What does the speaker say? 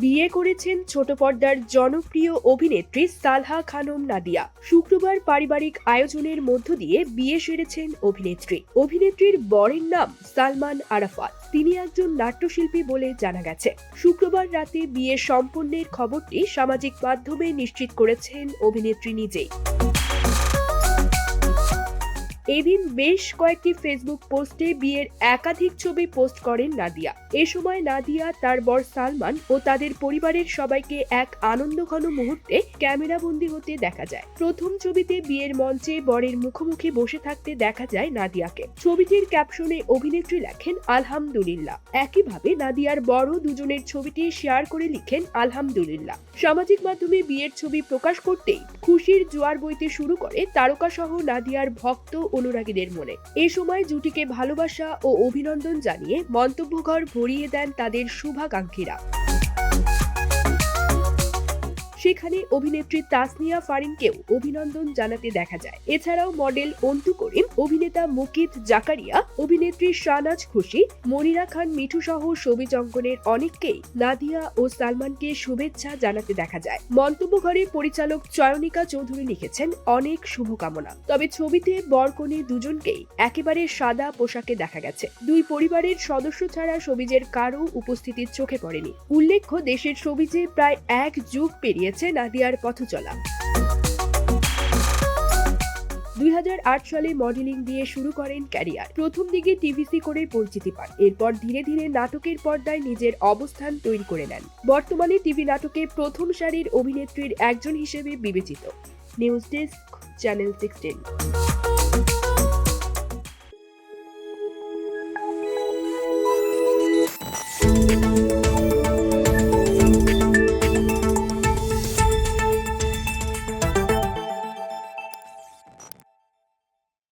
বিয়ে করেছেন ছোট পর্দার জনপ্রিয় অভিনেত্রী সালহা খানম নাদিয়া। শুক্রবার পারিবারিক আয়োজনের মধ্য দিয়ে বিয়ে সেরেছেন অভিনেত্রী। অভিনেত্রীর বরের নাম সালমান আরাফাত। তিনি একজন নাট্যশিল্পী বলে জানা গেছে। শুক্রবার রাতে বিয়ে সম্পন্নের খবরটি সামাজিক মাধ্যমে নিশ্চিত করেছেন অভিনেত্রী নিজেই। এদিন বেশ কয়েকটি ফেসবুক পোস্টে বিয়ের একাধিক ছবি পোস্ট করেন নাদিয়া। এ সময় নাদিয়া, তার বর সালমান ও তাদের পরিবারের সবাইকে এক আনন্দঘন মুহূর্তে ক্যামেরাবন্দি হতে দেখা যায়। প্রথম ছবিতে বিয়ের মঞ্চে বরের মুখোমুখি বসে থাকতে দেখা যায় নাদিয়াকে। ছবিটির ক্যাপশনে অভিনেত্রী লেখেন, আলহামদুলিল্লাহ। একইভাবে নাদিয়ার বড় দুজনের ছবিটি শেয়ার করে লিখেন, আলহামদুলিল্লাহ। সামাজিক মাধ্যমে বিয়ের ছবি প্রকাশ করতেই খুশির জোয়ার বইতে শুরু করে তারকা সহ নাদিয়ার ভক্ত অনুরাগীদের মনে। এ সময় জুটিকে ভালোবাসা ও অভিনন্দন জানিয়ে মন্তব্য মন্তব্যঘর ভরিয়ে দেন তাদের শুভাকাঙ্ক্ষীরা। সেখানে অভিনেত্রী তাসনিয়া ফারিনকেও অভিনন্দন জানাতে দেখা যায়। এছাড়াও মডেল অন্তু করিম, অভিনেতা মুকিত জাকারিয়া, অভিনেত্রী শাহনাজ খুশি, মনিরা খান, মিঠু সহ ছবি অঙ্কনের অনেককেই নাদিয়া ও সালমানকে শুভেচ্ছা জানাতে দেখা যায়। মন্তব্য ঘরে পরিচালক চয়নিকা চৌধুরী লিখেছেন, অনেক শুভকামনা। তবে ছবিতে বরকনে দুজনকেই একেবারে সাদা পোশাকে দেখা গেছে। দুই পরিবারের সদস্য ছাড়া সবিজের কারও উপস্থিতির চোখে পড়েনি। উল্লেখ্য, দেশের সবিজে প্রায় এক যুগ পেরিয়েছে নাদিয়ার পথচলা দুই সালে মডেলিং দিয়ে শুরু করেন ক্যারিয়ার। প্রথম দিকে টিভিসি করে পরিচিতি পান। এরপর ধীরে ধীরে নাটকের পর্দায় নিজের অবস্থান তৈরি করে নেন। বর্তমানে টিভি নাটকে প্রথম সারির অভিনেত্রীর একজন হিসেবে বিবেচিত। News desk, channel sixteen.